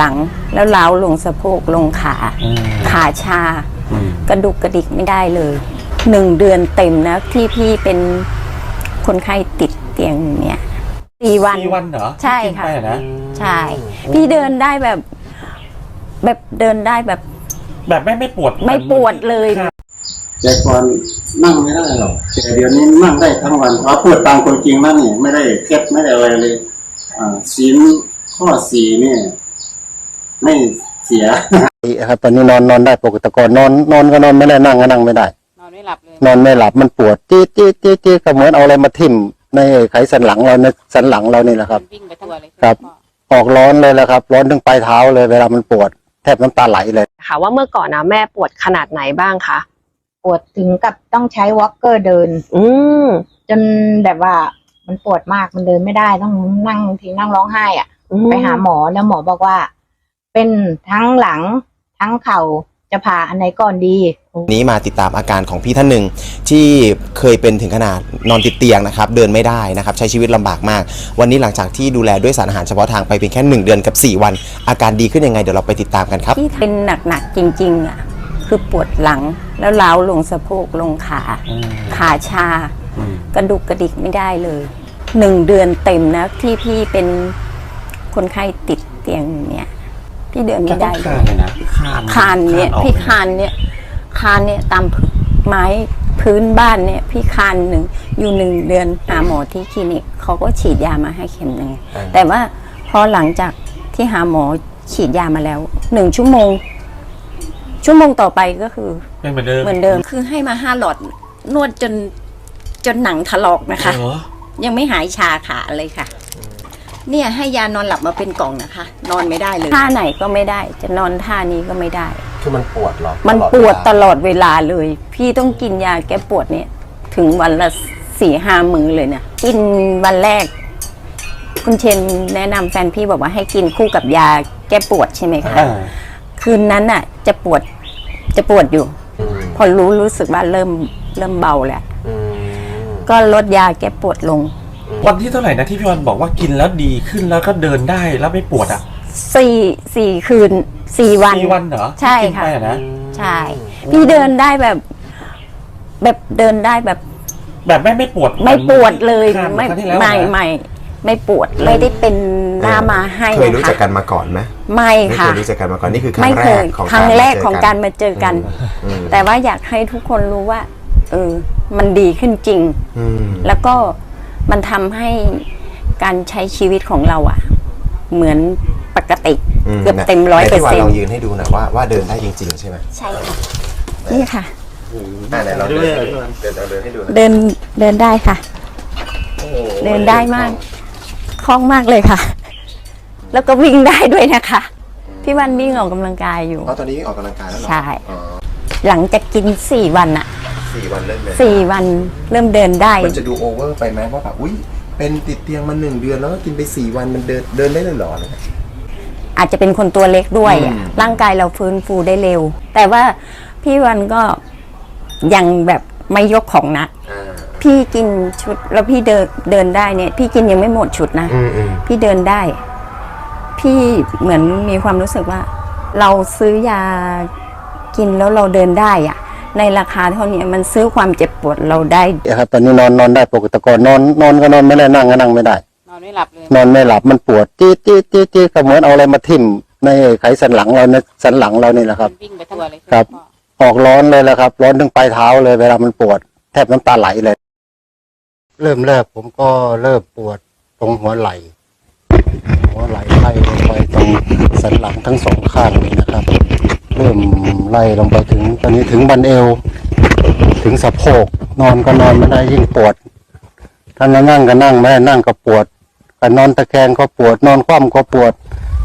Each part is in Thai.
หลัง แล้วล้าวลงสะโพกลงขา อืม ขาชา อืม กระดุกกระดิกไม่ได้เลยหนึ่งเดือนเต็มนะที่พี่เป็นคนไข้ติดเตียงเนี่ยสี่วัน สี่วันเหรอใช่ที่กินค่ะ ไปอนะ ใช่ พี่เดินได้แบบ แบบเดินได้แบบแบบไม่ไม่ปวดไม่ปวดเลย แต่ก่อนนั่งไม่ได้หรอกแต่เดี๋ยวนี้นั่งได้ทั้งวันเพราะพูดตามคนจริงนั่นเนี่ยไม่ได้เคล็ดไม่ได้อะไรเลยอ่าศีลข้อสี่เนี่ย ไม่เสียครับตอนนี้นอนนอนได้ปกติแต่ก่อนนอนนอนก็นอนไม่ได้นั่งก็นั่งไม่ได้ นอนไม่หลับเลย นอนไม่หลับมันปวดจี๊ดจี๊ดจี๊ดจี๊ดก็เหมือนเอาอะไรมาทิ่มในไขสันหลังเราในสันหลังเรานี่แหละครับวิ่งไปทั่วเลยครับ ออกร้อนเลยแหละครับ ร้อนถึงปลายเท้าเลยเวลามันปวด แทบน้ำตาไหลเลยค่ะ ว่าเมื่อก่อนนะแม่ปวดขนาดไหนบ้างคะปวดถึงกับต้องใช้วอล์กเกอร์เดิน อืมจนแบบว่ามันปวดมากมันเดินไม่ได้ต้องนั่งทีนั่งร้องไห้อะไปหาหมอแล้วหมอบอกว่า เป็นทั้งหลังทั้งเข่าจะผ่าอันไหนก่อนดี นี้มาติดตามอาการของพี่ท่านหนึ่งที่เคยเป็นถึงขนาดนอนติดเตียงนะครับ เดินไม่ได้นะครับ ใช้ชีวิตลำบากมาก วันนี้หลังจากที่ดูแลด้วยสารอาหารเฉพาะทางไปเพียงแค่ 1 เดือนกับ 4 วัน อาการดีขึ้นยังไงเดี๋ยวเราไปติดตามกันครับ ที่เป็นหนักๆจริงๆอะคือปวดหลังแล้วล้าวลงสะโพกลงขาอืมขาชาอืมกระดุกกระดิกไม่ได้เลยหนึ่งเดือนเต็มนะที่พี่เป็นคนไข้ติดเตียงเนี่ย พี่เดินแกไม่ต้อได้งเลคานยเลยนะคานคานเนี่ยออกพี่คานเนี่ยคานเนี่ยตามไม้พื้นบ้านเนี่ยพี่คานหนึ่งอยู่หนึ่งเดือนหาหมอที่คลินิกเขาก็ฉีดยามาให้เข็มหนึ่งแต่ว่าพอหลังจากที่หาหมอฉีดยามาแล้วหนึ่งชั่วโมง ชั่วโมงต่อไปก็คือเป็นเหมือนเดิมเหมือนเดิมคือให้มาห้าหลอดนวดจนจนหนังถลอกนะคะเหรอยังไม่หายชาขาเลยค่ะ เนี่ยให้ยานอนหลับมาเป็นกล่องนะคะ นอนไม่ได้เลย ท่าไหนก็ไม่ได้ จะนอนท่านี้ก็ไม่ได้ คือมันปวดหรอมันปวดตลอดเวลาเลย พี่ต้องกินยาแก้ปวดเนี่ย ถึงวันละสี่ห้ามือเลยเนี่ยกินวันแรก คุณเชนแนะนำแฟนพี่บอกว่าให้กินคู่กับยาแก้ปวดใช่ไหมคะ อ่าคืนนั้นน่ะ จะปวดจะปวดอยู่พอรู้รู้สึกว่าเริ่มเริ่มเบาแล้วก็ลดยาแก้ปวดลง วันที่เท่าไหร่นะที่พี่วันบอกว่ากินแล้วดีขึ้นแล้วก็เดินได้แล้วไม่ปวดอะสี่สี่คืนสี่วัน สี่วันเหรอใช่ที่กินค่ะ ไปอะนะใช่ พี่เดินได้แบบ แบบเดินได้แบบ แบบไม่ไม่ปวดไม่ปวดเลยคานไม่ครั้งที่แล้วไม่นะไม่ไม่ปวดไม่ได้เป็นหน้ามาให้เคยรู้นะจักคะกันมาก่อนไหมไม่ไม่เคค่ะ ยรู้จักกันมาก่อนนี่คือครั้ไม่งแรเคกยของครั้งแรกมาของเจการมาเจอกัน อืมแต่ว่าอยากให้ทุกคนรู้ว่า เออ มันดีขึ้นจริง อืมแล้วก็ มันทำให้การใช้ชีวิตของเราอะเหมือนปกติมเกือบเต็มร้อยไหนเปอพี่ร์วันเซ็นลองต์ยืนให้ดูหน่อยว่าว่าเดินได้จริง ๆ ใช่ไหมใช่ค่ะ นี่ค่ะอ่าไหนลองเดินเดินเดินเดินให้ดูหน่อยเดินเดินได้ค่ะ เดินได้มากคล่องมากเลยค่ะ แล้วก็วิ่งได้ด้วยนะคะพี่วันวิ่งออกกำลังกายอยู่เพราะตอนนี้ออกกำลังกายแล้วเหรอใช่อ๋อหลังจากกินสี่วันอะ สี่วันเริ่มเดินสี่วันเริ่มเดินได้ มันจะดูโอเวอร์ไปไหมว่าแบบอุ้ยเป็นติดเตียงมาหนึ่งเดือนแล้วก็กินไปสี่วันมันเดินเดินได้เลยเหรออะไรเงี้ย อาจจะเป็นคนตัวเล็กด้วยอะอืม ร่างกายเราฟื้นฟูได้เร็ว แต่ว่าพี่วันก็ยังแบบไม่ยกของหนักอ่าพี่กินชุดแล้วพี่เดินเดินได้เนี่ย พี่กินยังไม่หมดชุดนะ อืมอืมพี่เดินได้ พี่เหมือนมีความรู้สึกว่า เราซื้อยากินแล้วเราเดินได้อะ ในราคาเท่านี้มันซื้อความเจ็บปวดเราได้ครับตอนนี้นอนนอนได้ปกติแต่ก่อนนอนนอนก็นอนไม่ได้นั่งก็นั่งไม่ได้ นอนไม่หลับเลยนอนไม่หลับมันปวดจี๊ดจี๊ดจี๊ดจี๊ดก็เหมือนเอาอะไรมาทิ่มในไขสันหลังเราในสันหลังเรานี่แหละครับวิ่งไปทั่วเลยครับ ออกร้อนเลยแหละครับ ร้อนถึงปลายเท้าเลยเวลามันปวด แทบน้ำตาไหลเลย เริ่มแรกผมก็เริ่มปวดตรงหัวไหล่หัวไหล่ไล่ลงไปตรงสันหลังทั้งสองข้างนี้นะครับ เริ่มไล่ลงไปถึง ตอนนี้ถึงบันเอว ถึงสะโพก นอนก็นอนไม่ได้ยิ่งปวดถ้านั่งก็นั่งไม่ได้นั่งก็ปวดนอนตะแคงก็ปวด นอนคว่ำก็ปวด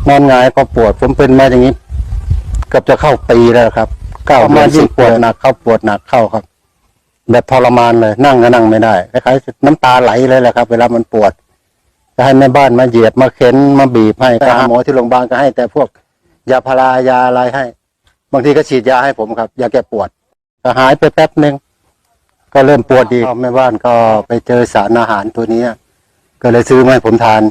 นอนหงายก็ปวด ผมเป็นมาอย่างนี้เกือบจะเข้าปีแล้วครับเก้ามายิ่งปวดหนักเข้าปวดหนักเข้าครับ แบบทรมานเลย นั่งก็นั่งไม่ได้คล้ายๆน้ำตาไหลเลยแหละครับ เวลามันปวดจะให้แม่บ้านมาเหยียดมาเข็นมาบีบให้หาหมอที่โรงพยาบาลก็ให้แต่พวกยาพารายาอะไรให้ บางทีก็ฉีดยาให้ผมครับยาแก้ปวดก็หายไปแป๊บหนึ่งก็เริ่มปวดดีแม่บ้านก็ไปเจอสารอาหารตัวนี้ก็เลยซื้อมาให้ผมทาน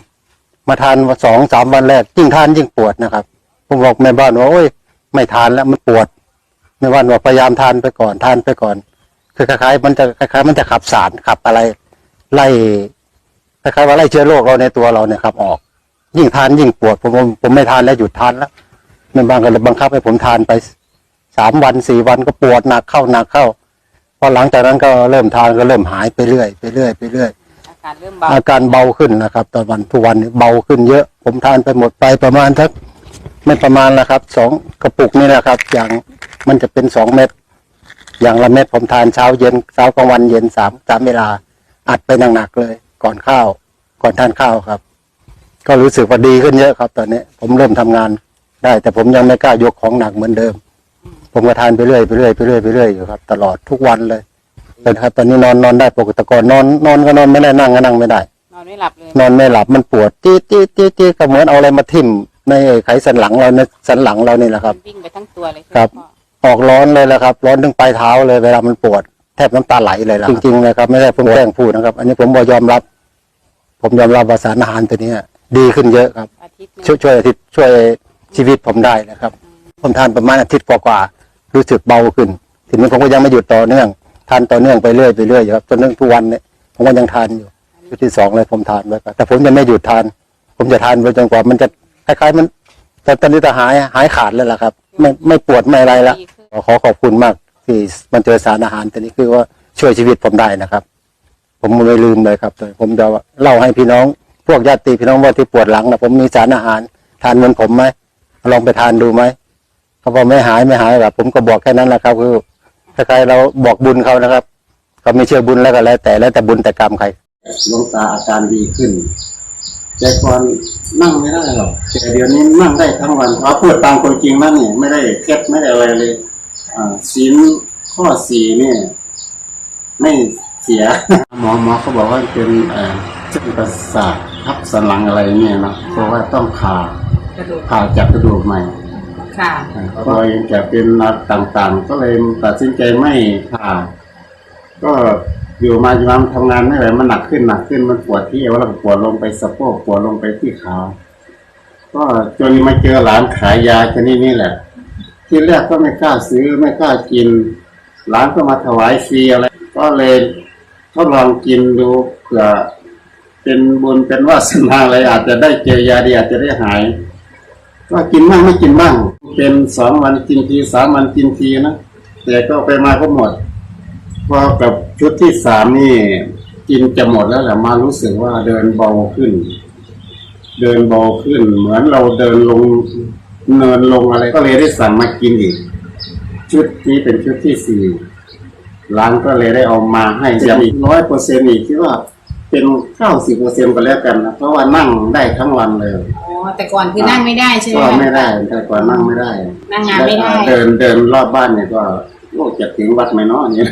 มาทานสองสามวันแรกยิ่งทานยิ่งปวดนะครับ ผมบอกแม่บ้านว่าโอ้ยไม่ทานแล้วมันปวดแม่บ้านบอกพยายามทานไปก่อนทานไปก่อน คือคล้ายๆมันจะคล้ายๆมันจะขับสารขับอะไร ไล่คล้ายๆว่าไล่เชื้อโรคเราในตัวเราเนี่ยครับ ออก ยิ่งทานยิ่งปวดผมผมผมไม่ทานแล้วหยุดทานแล้ว แม่บ้านก็เลยบังคับให้ผมทานไปสามวันสี่วันก็ปวดหนักเข้าหนักเข้าพอหลังจากนั้นก็เริ่มทานก็เริ่มหายไปเรื่อยไปเรื่อยไปเรื่อยอาการเริ่มเบาอาการเบาขึ้นนะครับตอนวันทุกวันนี้เบาขึ้นเยอะ ผมทานไปหมดไปประมาณสักไม่ประมาณละครับสองกระปุกนี่แหละครับ อย่างมันจะเป็นสองเม็ดอย่างละเม็ดผมทานเช้าเย็นเช้ากลางวันเย็นสามสามเวลาอัดไปหนักๆเลย ก่อนข้าว ก่อนทานข้าวครับ ก็รู้สึกว่าดีขึ้นเยอะครับ ตอนนี้ผมเริ่มทำงาน ได้ แต่ผมยังไม่กล้ายกของหนักเหมือนเดิม ผมก็ทานไปเรื่อยไปเรื่อยไปเรื่อยไปเรื่อยอยู่ครับ ตลอดทุกวันเลยเป็นครับตอนนี้นอนนอนได้ปกติแต่ก่อนนอนนอนก็นอนไม่ได้นั่งก็นั่งไม่ได้ นอนไม่หลับเลยนอนไม่หลับมันปวดจี๊ดจี๊ดจี๊ดจี๊ดก็เหมือนเอาอะไรมาทิ่มในไขสันหลังเราในสันหลังเรานี่แหละครับวิ่งไปทั้งตัวเลยครับออกร้อนเลยแหละครับ ร้อนถึงปลายเท้าเลยเวลามันปวดแทบน้ำตาไหลเลยล่ะจริงๆเลยครับไม่ได้ผมแกล้งพูดนะครับ อันนี้ผมบอกยอมรับ ผมยอมรับว่าสารอาหารตัวเนี้ยดีขึ้นเยอะครับอาทิตย์ช่วยช่วยอาทิตย์ช่วย ชีวิตผมได้นะครับ ผมทานประมาณอาทิตย์กว่าๆรู้สึกเบาขึ้นทีนี้ผมก็ยังไม่หยุดต่อเนื่องทานต่อเนื่องไปเรื่อยไปเรื่อยอยู่ครับจนถึงทุกวันเนี่ยผมก็ยังทานอยู่ชุดที่สองเลยผมทานไว้ครับแต่ผมจะไม่หยุดทาน ผมจะทานไปจนกว่ามันจะคล้ายๆมันแต่ตอนนี้จะหายหายขาดเลยล่ะครับ ไม่ไม่ปวดไม่อะไรละขอขอบคุณมากที่มันเจอสารอาหารตัวนี้คือว่าช่วยชีวิตผมได้นะครับ ผมไม่ลืมเลยครับผมจะเล่าให้พี่น้อง พวกญาติพี่น้องว่าที่ปวดหลังนะผมมีสารอาหาร ทานเหมือนผมไหม ลองไปทานดูไหมเขาบอกไม่หายไม่หายหรอกผมก็บอกแค่นั้นแหละครับคือถ้าใครเราบอกบุญเขานะครับเขาไม่เชื่อบุญแล้วก็แล้วแต่แล้วแต่บุญแต่กรรมใครหลวงตาอาการดีขึ้นแต่ก่อนนั่งไม่ได้หรอกแต่เดี๋ยวนี้นั่งได้ทั้งวันเพราะพูดตามคนจริงนั่นนี่ไม่ได้เคล็ดไม่ได้อะไรเลยอ่าศีลข้อสี่เนี่ยไม่เสียหมอหมอเขาบอกว่าเป็นเอ่อเส้นประสาททับสันหลังอะไรเนี่ยเนาะเพราะว่าต้องผ่า ผ่าจากกระดูกใหม่ค่ะพอยังจะเป็นนัดต่างๆ ก็เลยตัดสินใจไม่ผ่า ก็อยู่มาอยู่มาทำงานไม่ไหวมันหนักขึ้นหนักขึ้นมันปวดที่เอวแล้วก็ปวดลงไปสะโพกปวดลงไปที่ขาก็จนมาเจอหลานขายยาชนิดนี้แหละ ที่แรกก็ไม่กล้าซื้อไม่กล้ากินหลานก็มาถวายฟรีอะไรก็เลยทดลองกินดูเผื่อเป็นบุญเป็นวาสนาอะไรอาจจะได้เจอยาดีอาจจะได้หาย ก็กินบ้างไม่กินบ้าง เป็นสองวันกินทีสามวันกินทีนะแต่ก็ไปมาก็หมดพอกับชุดที่สามนี่กินจะหมดแล้วแหละมารู้สึกว่าเดินเบาขึ้น เดินเบาขึ้น เหมือนเราเดินลงเนินลงอะไรก็เลยได้สั่งมากินอีก ชุดนี้เป็นชุดที่สี่ร้านก็เลยได้เอามาให้ยังอีกร้อยเปอร์เซ็นต์อีกคิดว่าเป็นเก้าสิบเปอร์เซ็นต์ไปแล้วกันนะเพราะว่านั่งได้ทั้งวันเลยอ๋อ แต่ก่อนคือนั่งไม่ได้ใช่ไหมก็ไม่ได้แต่ก่อนนั่งไม่ได้นั่งงานไม่ได้ เดินเดินรอบบ้านเนี่ยก็โอ้จะถึงวัดไหมเนาะเนี่ย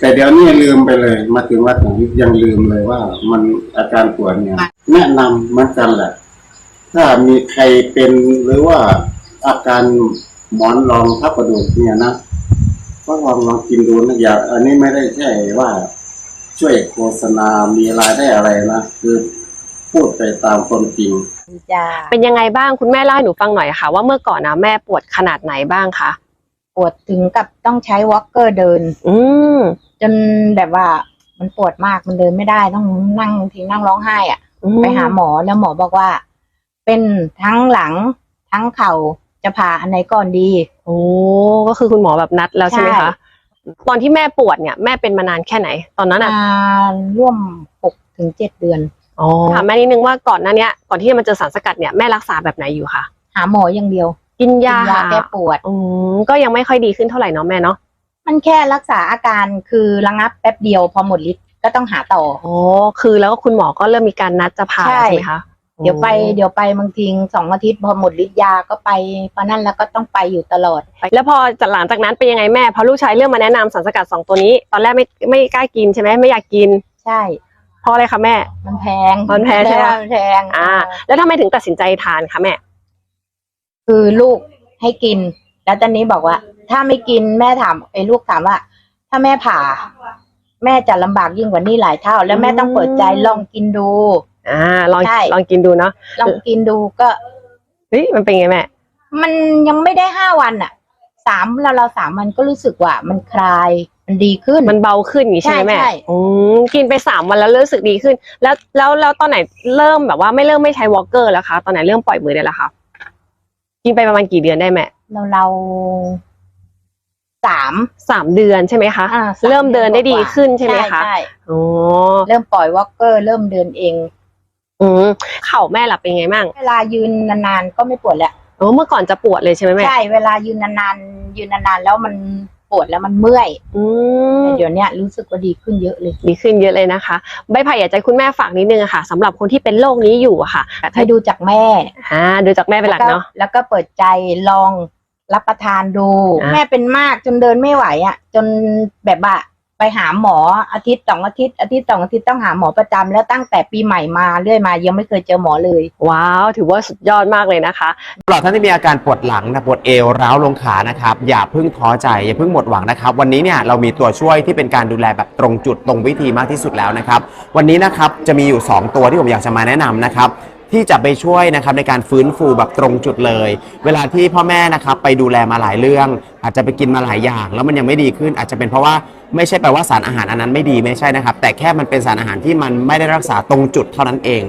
แต่เดี๋ยวนี้ลืมไปเลย มาถึงวัดนี้ยังลืมเลยว่า มันอาการปวดเนี่ย แนะนำเหมือนกันแหละ ถ้ามีใครเป็นหรือว่าอาการหมอนรองทับกระดูกเนี่ยนะก็ลองลองกินดูนะอย่าอันนี้ไม่ได้ใช่ว่า ช่วยโฆษณามีรายได้อะไรนะคือพูดไปตามความจริง จ้าเป็นยังไงบ้างคุณแม่เล่าให้หนูฟังหน่อยค่ะ ว่าเมื่อก่อนนะแม่ปวดขนาดไหนบ้างคะปวดถึงกับต้องใช้วอล์กเกอร์เดิน อืมจนแบบว่ามันปวดมากมันเดินไม่ได้ต้องนั่งทีนั่งร้องไห้อะอืมไปหาหมอแล้วหมอบอกว่า เป็นทั้งหลังทั้งเข่าจะผ่าอันไหนก่อนดี โอ้ก็คือคุณหมอแบบนัดแล้วใช่ไหมใช่คะตอนที่แม่ปวดเนี่ย แม่เป็นมานานแค่ไหน ตอนนั้นอะมาร่วมหกถึงเจ็ดเดือน อ๋อถามแม่นิดนึงว่าก่อนหน้าเนี้ยก่อนที่จะมาเจอสารสกัดเนี่ยแม่รักษาแบบไหนอยู่คะหาหมออย่างเดียว กินกิยานยาแก้ปวด อืมก็ยังไม่ค่อยดีขึ้นเท่าไหร่เนาะแม่เนาะมันแค่รักษาอาการคือระงับแป๊บเดียวพอหมดฤทธิ์ก็ต้องหาต่ออ๋อคือแล้วก็คุณหมอก็เริ่มมีการนัดจะผ่าใช่ใช่ไหมคะเดี๋ยวไปเดี๋ยวไปบางทีสองอาทิตย์พอหมดฤทธิ์ยาก็ไปเพราะนั่นแล้วก็ต้องไปอยู่ตลอด แล้วพอจากหลังจากนั้นเป็นยังไงแม่พอลูกชายเริ่มมาแนะนำสารสกัดสองตัวนี้ ตอนแรกไม่ไม่กล้ากินใช่ไหมไม่อยากกิน ใช่ เพราะอะไรคะแม่ มันแพงมันแพงใช่ไหมมันแพงอ่า แล้วทำไมถึงตัดสินใจทานคะแม่ คือลูกให้กิน แล้วตอนนี้บอกว่า ถ้าไม่กินแม่ถามไอ้ลูกถามว่า ถ้าแม่ผ่า แม่จะลำบากยิ่งกว่านี้หลายเท่า แล้วแม่ต้องเปิดใจลองกินดู อ่า ลองใช่ ลองกินดูเนาะลองกินดูก็ เฮ้ยมันเป็นไงแม่ มันยังไม่ได้ห้าวันอะสามเราเราสามวันก็รู้สึกว่ามันคลาย มันดีขึ้น มันเบาขึ้นอย่างนี้ใช่ไหมแม่ใช่ใช่ อืมกินไปสามวันแล้วรู้สึกดีขึ้น แล้วแล้วแล้วตอนไหนเริ่มแบบว่าไม่เริ่มไม่ใช้วอลเกอร์แล้วคะ ตอนไหนเริ่มปล่อยมือได้แล้วคะกินไปประมาณกี่เดือนได้แม่เราเราสามสามเดือนใช่ไหมคะ อ่าสาเริ่มเดินได้ดีขึ้นใช่ไหมคะใช่อ๋อเริ่มปล่อยวอล์กเกอร์เริ่มเดินเอง อืมเข่าแม่หลับเป็นไงบ้างเวลายืนนานๆก็ไม่ปวดแล้ว อ๋อเมื่อก่อนจะปวดเลยใช่ไหมแม่ ใช่ เวลายืนนานๆยืนนานๆแล้วมัน ปวดแล้วมันเมื่อยอืมแต่เดี๋ยวเนี้ยรู้สึกว่าดีขึ้นเยอะเลยดีขึ้นเยอะเลยนะคะ ใบไผ่อยากจะให้คุณแม่ฝากนิดนึงอะค่ะสำหรับคนที่เป็นโรคนี้อยู่อะค่ะให้ดูจากแม่อ่าดูจากแม่เป็นหลักเนาะ แล้วก็เปิดใจลองรับประทานดู อะ แม่เป็นมากจนเดินไม่ไหวอะ จนแบบว่า ไปหาหมออาทิตย์สองอาทิตย์อาทิตย์สองอาทิตย์ต้องหาหมอประจำแล้วตั้งแต่ปีใหม่มาเรื่อยมา ยังไม่เคยเจอหมอเลย ว้าว ถือว่าสุดยอดมากเลยนะคะสำหรับท่านที่มีอาการปวดหลังนะปวดเอวร้าวลงขานะครับอย่าเพิ่งท้อใจอย่าเพิ่งหมดหวังนะครับ วันนี้เนี่ยเรามีตัวช่วยที่เป็นการดูแลแบบตรงจุดตรงวิธีมากที่สุดแล้วนะครับ วันนี้นะครับจะมีอยู่ 2 ตัวที่ผมอยากจะมาแนะนำนะครับที่จะไปช่วยนะครับในการฟื้นฟูแบบตรงจุดเลย เวลาที่พ่อแม่นะครับไปดูแลมาหลายเรื่อง อาจจะไปกินมาหลายอย่าง แล้วมันยังไม่ดีขึ้นอาจจะเป็นเพราะว่า ไม่ใช่แปลว่าสารอาหารอันนั้นไม่ดีไม่ใช่นะครับ แต่แค่มันเป็นสารอาหารที่มันไม่ได้รักษาตรงจุดเท่านั้นเอง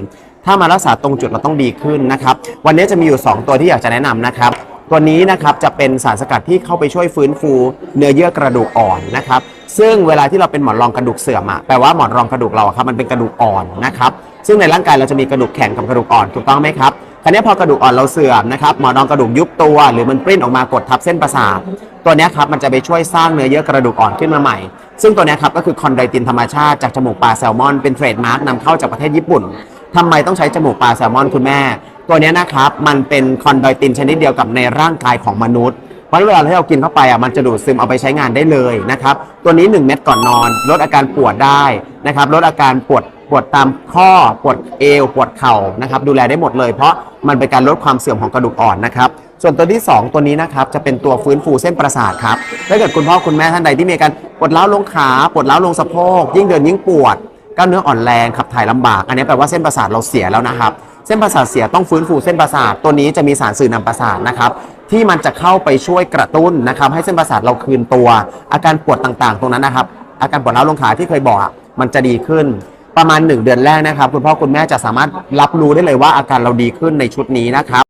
ถ้ามารักษาตรงจุดเราต้องดีขึ้นนะครับ วันนี้จะมีอยู่ 2 ตัวที่อยากจะแนะนำนะครับ ตัวนี้นะครับจะเป็นสารสกัดที่เข้าไปช่วยฟื้นฟู เนื้อเยื่อกระดูกอ่อนนะครับ ซึ่งเวลาที่เราเป็นหมอนรองกระดูกเสื่อมอะแปลว่าหมอนรองกระดูกเราอะครับมันเป็นกระดูกอ่อนนะครับ ซึ่งในร่างกายเราจะมีกระดูกแข็งกับกระดูกอ่อนถูกต้องไหมครับ ราวนี้พอกระดูกอ่อนเราเสื่อมนะครับหมอนรองกระดูกยุบตัว หรือมันปริ้นออกมากดทับเส้นประสาทตัวนี้ครับมันจะไปช่วยสร้างเนื้อเยื่อกระดูกอ่อนขึ้นมาใหม่ ซึ่งตัวนี้ครับก็คือคอนไดตินธรรมชาติจากจมูกปลาแซลมอนเป็นเทรดมาร์กนำเข้าจากประเทศญี่ปุ่นทำไมต้องใช้จมูกปลาแซลมอนคุณแม่ ตัวนี้นะครับมันเป็นคอนไดตินชนิดเดียวกับในร่างกายของมนุษย์เพราะเวลาที่เรากินเข้าไปอะมันจะดูดซึมเอาไปใช้งานได้เลยนะครับตัวนี้ 1 เม็ดก่อนนอน ลดอาการปวดได้นะครับลดอาการปวด ปวดตามข้อปวดเอวปวดเข่านะครับดูแลได้หมดเลย เพราะมันเป็นการลดความเสื่อมของกระดูกอ่อนนะครับส่วนตัวที่ 2 ตัวนี้นะครับจะเป็นตัวฟื้นฟูเส้นประสาทครับถ้าเกิดคุณพ่อคุณแม่ท่านใดที่มีการปวดร้าลงขาปวดร้าลงสะโพกยิ่งเดินยิ่งปวดกล้ามเนื้ออ่อนแรงขับถ่ายลำบาก อันนี้แปลว่าเส้นประสาทเราเสียแล้วนะครับ เส้นประสาทเสียต้องฟื้นฟูเส้นประสาทตัวนี้จะมีสารสื่อนำประสาทนะครับที่มันจะเข้าไปช่วยกระตุ้นนะครับให้เส้นประสาทเราคืนตัว อาการปวดต่างๆ ตรงนั้นนะครับอาการปวดร้าลงขาที่เคยบอกมันจะดีขึ้น ประมาณ 1 เดือนแรกนะครับ คุณพ่อคุณแม่จะสามารถรับรู้ได้เลยว่าอาการเราดีขึ้นในชุดนี้นะครับ